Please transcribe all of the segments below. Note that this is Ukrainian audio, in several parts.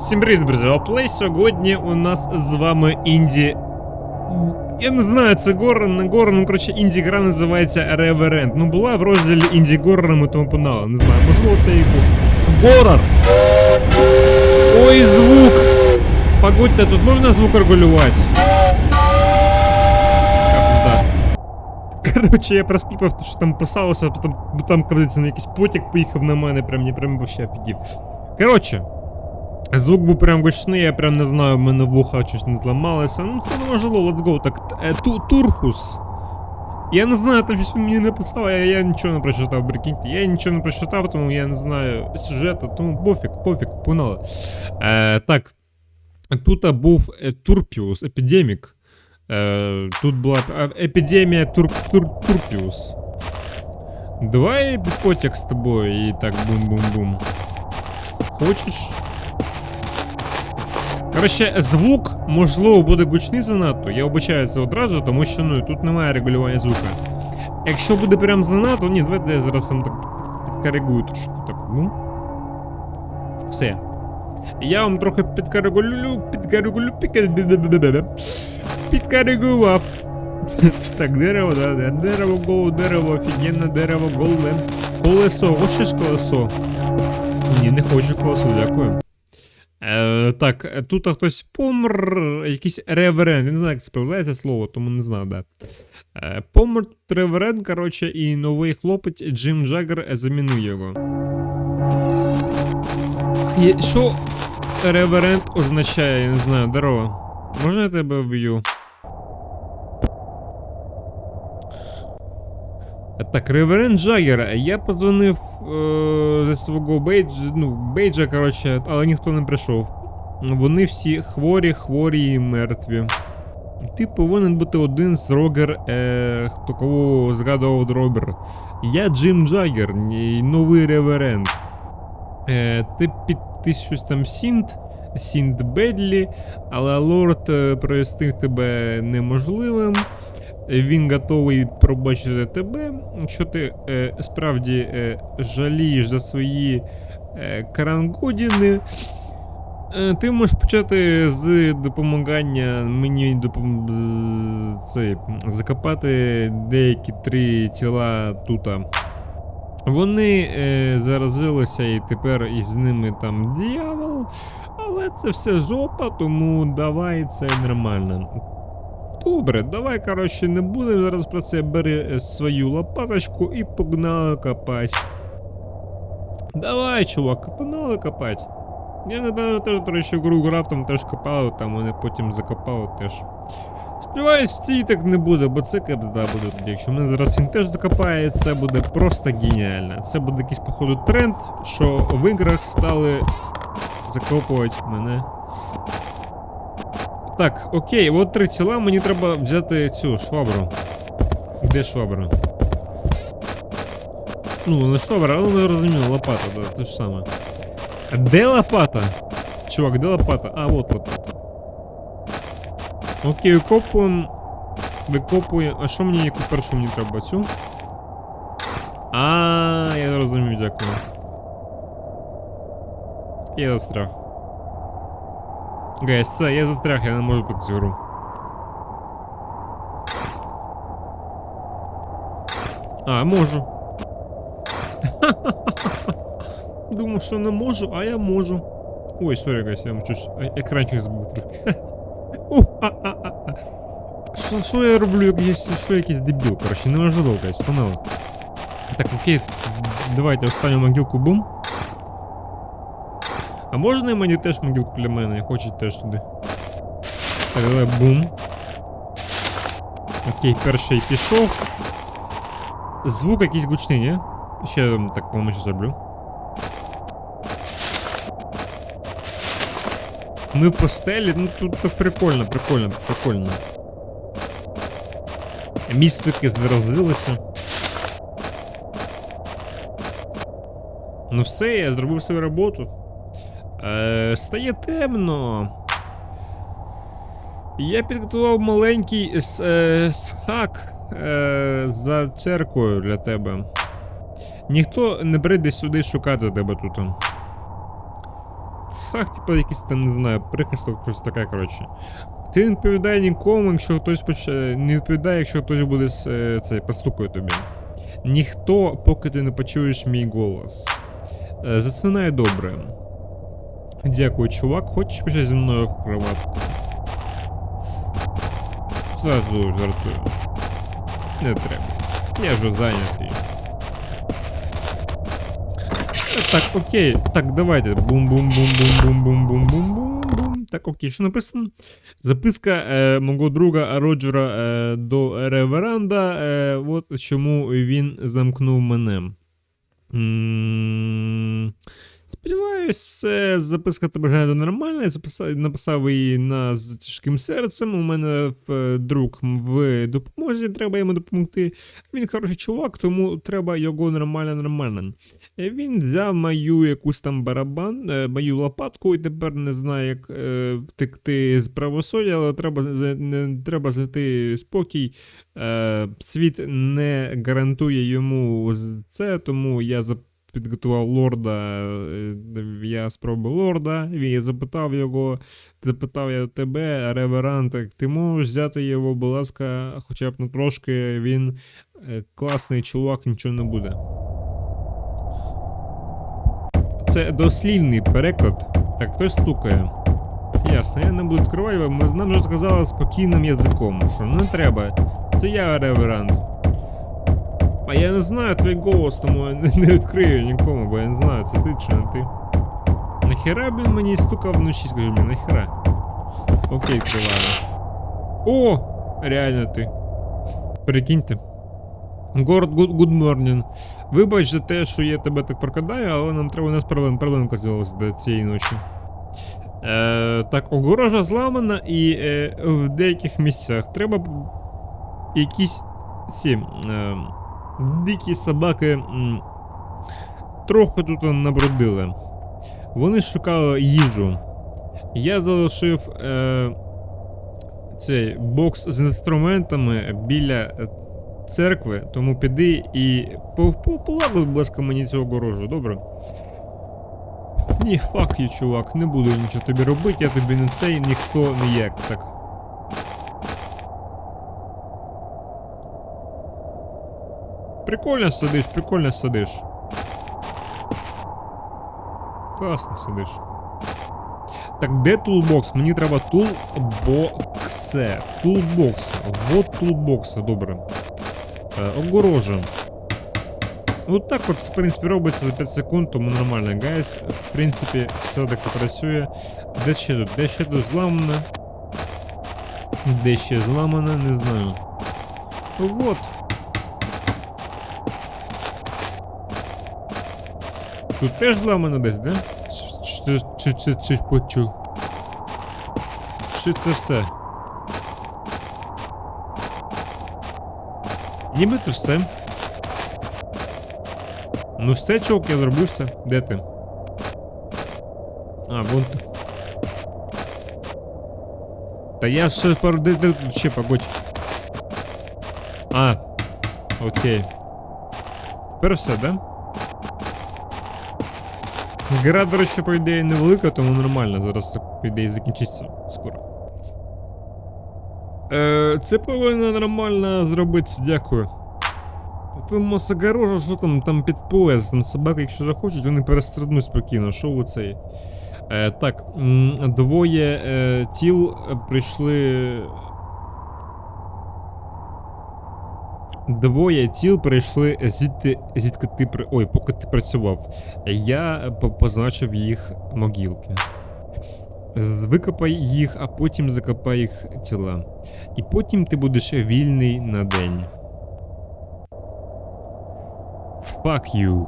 Всім привіт, друзі! Оплей сьогодні у нас з вами інді. Я не знаю, це Горн, не Горн, ну коротше, інді гра називається Реверент. Ну була в розділі інді Горрором і тому подало. Не знаю, можливо це і був. Горор! Ой, звук! Погодьте, тут можна звук регулювати? Капзда. Коротше, я проскіпав, що там писалося, а потім бо там, коли це якийсь потяг поїхав на мене, прям не прям вообще офігів. Коротше, Звук був прям гучний, я прям не знаю, в мене вуха щось не зламалося. Ну це неможливо, let's go. Так, е, ту, Турхус. Я не знаю, там щось він мені написав, я, я нічого не прочитав, прикиньте. Я нічого не прочитав, тому я не знаю сюжету, тому пофіг, пофіг, погнали. Е, так. Тут був е, Турпіус, епідемік. Е, тут була е, епідемія Тур, Тур, Турпіус. Давай потяг з тобою і так бум-бум-бум. Хочеш? Коротше, звук, можливо, буде гучний занадто. Я обичаю це одразу, тому що ну тут немає регулювання звука. Якщо буде прям занадто, ні, давайте я зараз сам так підкоригую трошки. Так, ну. Все. Я вам трохи підкоригулю, підкоригулю, підкоригулю, підкоригував. Так, дерево, да, да, дерево, гоу, дерево, офігенне дерево, голден. Колесо, хочеш колесо? Ні, не хочу колесо, дякую. Е, так, тут хтось помер, якийсь реверен, Я не знаю, як перекладається слово, тому не знаю, де. Е, помер тут реверент, коротше, і новий хлопець Джим Джаггер замінив його. Що реверент означає, я не знаю, здорово. Можна я тебе вб'ю? Так, Реверент Джаггер, я позвонив е, зі свого бейджа, ну, бейджа, коротше, але ніхто не прийшов. Вони всі хворі, хворі і мертві. Ти повинен бути один з Рогер, е, хто кого згадував Робер. Я Джим Джаггер, новий реверент. Е, ти під ти щось там Сінт, Сінт Бедлі, але лорд е, прояснив тебе неможливим. Він готовий пробачити тебе, якщо ти е, справді е, жалієш за свої е, карангодіни. Е, ти можеш почати з допомагання мені допом... цей, закопати деякі три тіла тута. Вони е, заразилися і тепер із ними там дьявол, але це все жопа, тому давай це нормально. Добре, давай, коротше, не будемо зараз про це бери е, свою лопаточку і погнали копати. Давай, чувак, погнали копати. Я недавно теж, до речі, гру грав, там теж копали, там вони потім закопали теж. Сподіваюсь, в цій так не буде, бо це кепзда буде тоді. Якщо мене зараз він теж закопає, це буде просто геніально. Це буде якийсь, походу, тренд, що в іграх стали закопувати мене. Так, окей, от три тіла, мені треба взяти цю швабру. Де швабра? Ну, не швабра, але ми розуміли, лопата, да, те ж саме. А де лопата? Чувак, де лопата? А, от лопата. Окей, викопуємо. Викопуємо. А що мені яку першу мені треба? Цю? А, я розумію, дякую. Я застряг. Гайс, все, я застряг, я не можу гру. А, можу. Думав, що не можу, а я можу. Ой, сорі, гайс, я вам щось екранчик збив трошки. А, а, а. Що, я роблю, як я що якийсь дебіл, коротше, неможливо, гайс, панели. Так, окей, давайте останню могилку бум. А можна і мені теж могилку для мене, я хочу теж туди. Так, давай бум. Окей, перший пішов. Звук якийсь гучний, ні? Ще я так помочь зроблю. Ми в постелі, ну тут так прикольно, прикольно, прикольно. Місто таке заразилося. Ну все, я зробив свою роботу. Е, стає темно. Я підготував маленький е, схак е, за церквою для тебе. Ніхто не прийде сюди шукати тебе тут. казках, типу, якийсь там, не знаю, прихисток, щось таке, коротше. Ти не відповідає нікому, якщо хтось почне. Не відповідає, якщо хтось буде е, це, постукає тобі. Ніхто, поки ти не почуєш мій голос. Е, Засинай добре. Дякую, чувак. Хочеш піти зі мною в кроватку? Зразу жартую. Не треба. Я вже зайнятий. Так, окей. Так, давайте. Бум-бум-бум-бум-бум-бум-бум-бум-бум. Так, окей, що написано? Записка е, мого друга Роджера е, до Реверанда. Е, от чому він замкнув мене. М, Сподіваюсь, е, записка тебе глянути нормальна. Я записав, написав її на з тяжким серцем. У мене е, друг в допомозі, треба йому допомогти. Він хороший чувак, тому треба його нормально нормально. Е, Він взяв мою якусь там барабан, е, мою лопатку і тепер не знає, як е, втекти з правосуддя, але треба, не, треба знайти спокій. Е, світ не гарантує йому це, тому я за- підготував лорда. е, Я спробував лорда, я запитав його, запитав я тебе, реверант, ти можеш взяти його, будь ласка, хоча б на трошки, він е, класний чувак, нічого не буде. Це дослівний переклад. Так, хтось стукає. Ясно, я не буду відкривати, бо нам вже сказали спокійним язиком, що не треба. Це я реверант. А я не знаю твій голос, тому я не, відкрию нікому, бо я не знаю, це ти чи не ти. Нахера він мені стукав вночі, скажи мені, нахера? Окей, відкриваю. О! Реально ти. Прикиньте. Город good, good morning. Вибач за те, що я тебе так прокидаю, але нам треба у нас проблемка з'явилася до цієї ночі. Е, так, огорожа зламана і е, в деяких місцях треба якісь ці е, дикі собаки м, трохи тут набродили. Вони шукали їжу. Я залишив е, цей бокс з інструментами біля е, церкви, тому піди і по- по- полагодь, будь ласка, мені цю огорожу, добре? Ні, фак чувак, не буду нічого тобі робити, я тобі не цей, ніхто ніяк, так. Прикольно сидиш, прикольно сидиш. Класно сидиш. Так, де тулбокс? Мені треба тулбоксе. Тулбокс. Вот тулбокса, добре. Е, огорожа. Вот так от, в принципі, робиться за 5 секунд, тому нормально, гайс. В принципі, все таки працює. Де ще тут? Де ще тут зламане? Де ще зламане, не знаю. Вот. Тут теж зламано десь, да? Чи, чи, чи, почув? Чи це все? Нібито все. Ну все, чувак, я зробив все. Де ти? А, вон ти. Та я ще пару де, де ще погодь. А. Окей. Тепер все, да? Гра, до речі, по ідеї невелика, тому нормально. Зараз по ідеї закінчиться скоро. Е, це повинно нормально зробитися, дякую. Там огорожа, що там, там під пояс, там собаки, якщо захочуть, вони перестрибнуть спокійно. Що у цей? Е, так, двоє е, тіл е, прийшли. Двоє тіл прийшли звідти, звідки ти при. Ой, поки ти працював. Я позначив їх могилки. З- Викопай їх, а потім закопай їх тіла. І потім ти будеш вільний на день. Fuck you.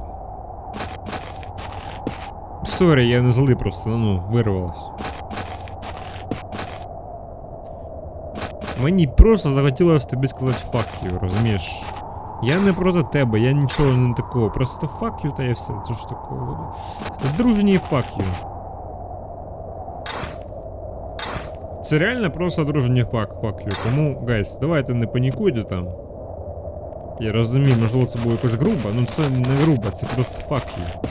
Сорі, я не злий просто, ну, вирвалось. Мені просто захотілося тобі сказати fuck you, розумієш? Я не проти тебе, я нічого не такого. Просто fuck you та і все. Це ж такого. Дружній fuck you. Це реально просто дружній fuck, fuck you. Тому, гайс, давайте не панікуйте там. Я розумію, можливо, це було якось грубо, ну це не грубо, це просто fuck you.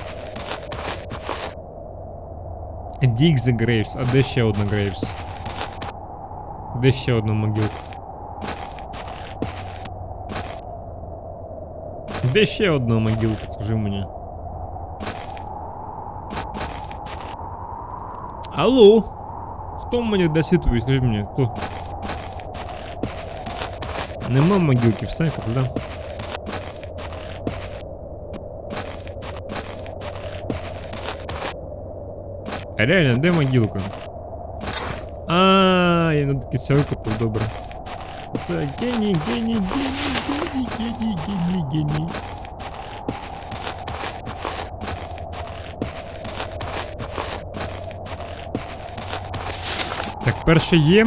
Dig the Graves, а де ще одна Graves? Де ще одна могилка? Де ще одна могилка, скажи мені. Алло? Хто мені дасть відповідь, скажи мені, хто? Нема могилки, все, да? А реально, де могилка? На таки це викопав, добре. Це геній, геній, геній, геній, геній, геній, геній. Так, перший є.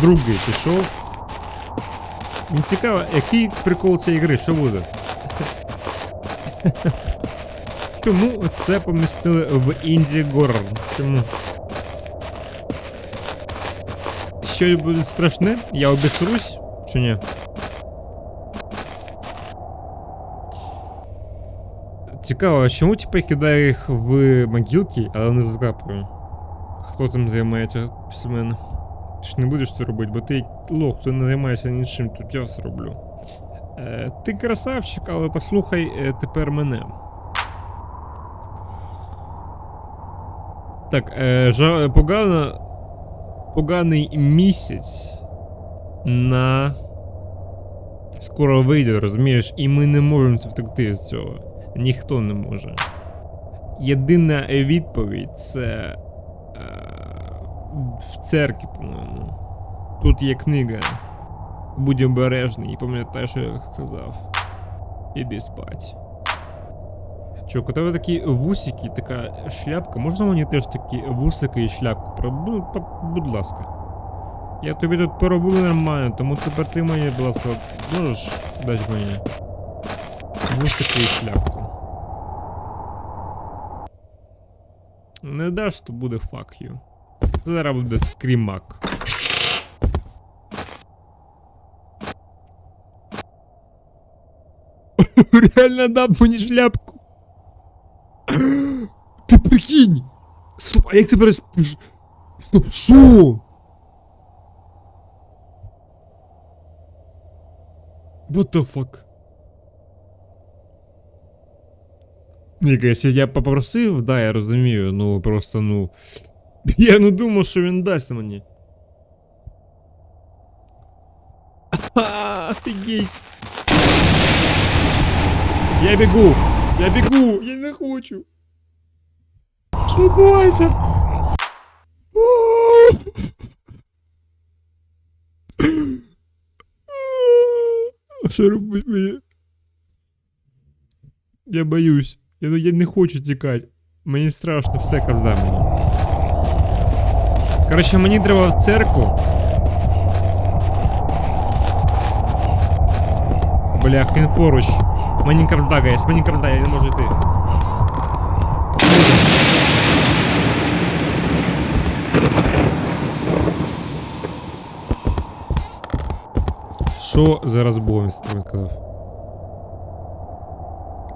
Другий пішов. Мені цікаво, який прикол цієї гри, що буде? Чому це помістили в Інді Горор? Чому? Що буде страшне? Я обісрусь чи ні? Цікаво, а чому типа кидає їх в могилки, але не закапує? Хто цим займається після мене? Ти ж не будеш це робити, бо ти лох, ти не займаєшся нічим, тут я все роблю. Е, ти красавчик, але послухай е, тепер мене. Так, е, жа, погано, поганий місяць на скоро вийде, розумієш, і ми не можемо це втекти з цього. Ніхто не може. Єдина відповідь це е, в церкві, по-моєму. Тут є книга. Будь обережний і пам'ятай, що я сказав. Іди спать. Чувак, у тебе такі вусики, така шляпка. Можна мені теж такі вусики і шляпку? Про- ну, Будь ласка. Я тобі тут поробив нормально, тому тепер ти мені, будь ласка, можеш дати мені вусики і шляпку. Не даш, то буде fuck you. Це зараз буде скрімак. Реально дав мені шляпку. Ти прикинь! Стоп, а як ти береш. Стоп, що? What the fuck? Ні, якщо я попросив, да, я розумію, ну просто ну. Я не думав, що він дасть мені. Ха, офігеть. Я бегу! Я бегу! Я не хочу! Що відбувається? Що робить мені? Я боюсь. Я, я не хочу тікати. Мені страшно все казав мені. Коротше, мені треба в церкву. Блях, він поруч. Мені картага є, мені картага, я не можу йти. Що зараз було, він сказав?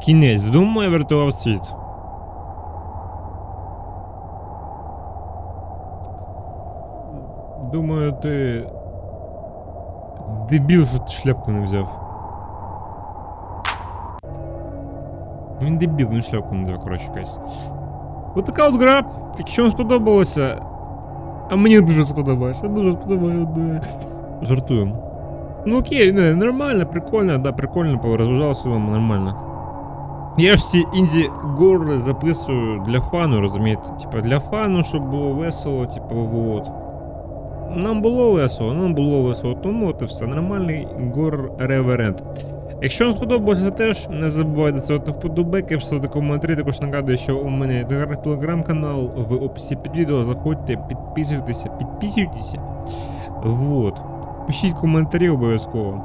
Кінець, думаю, врятував світ. Думаю, ти. Дебіл, що ти шляпку не взяв. Він дебіл, він шляпку не взяв, коротше, якась. От така от гра. Якщо вам сподобалося. А мені дуже сподобалося, дуже сподобалося. да. Жартую. Ну окей, не, нормально, прикольно, да, прикольно, порозважався вам нормально. Я ж ці інді гори записую для фану, розумієте? Типа для фану, щоб було весело, типа вот. Нам було весело, нам було весело, тому і все. Нормальний гор реверент. Якщо вам сподобалося теж, не забувайте ставити вподобайки, писати коментарі, також нагадую, що у мене телеграм-канал в описі під відео. Заходьте, підписуйтеся, підписуйтеся. Вот. Пишіть коментарі обов'язково.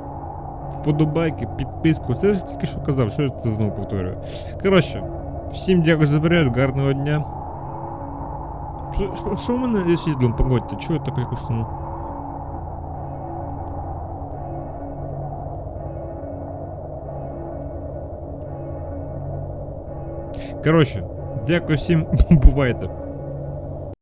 Вподобайки, підписку. Це ж тільки що казав, що я це знову повторюю. Коротше, всім дякую за перегляд, гарного дня. Що- в мене світлом? Погодьте, чого я так якось ну. Коротше, Дякую всім, бувайте.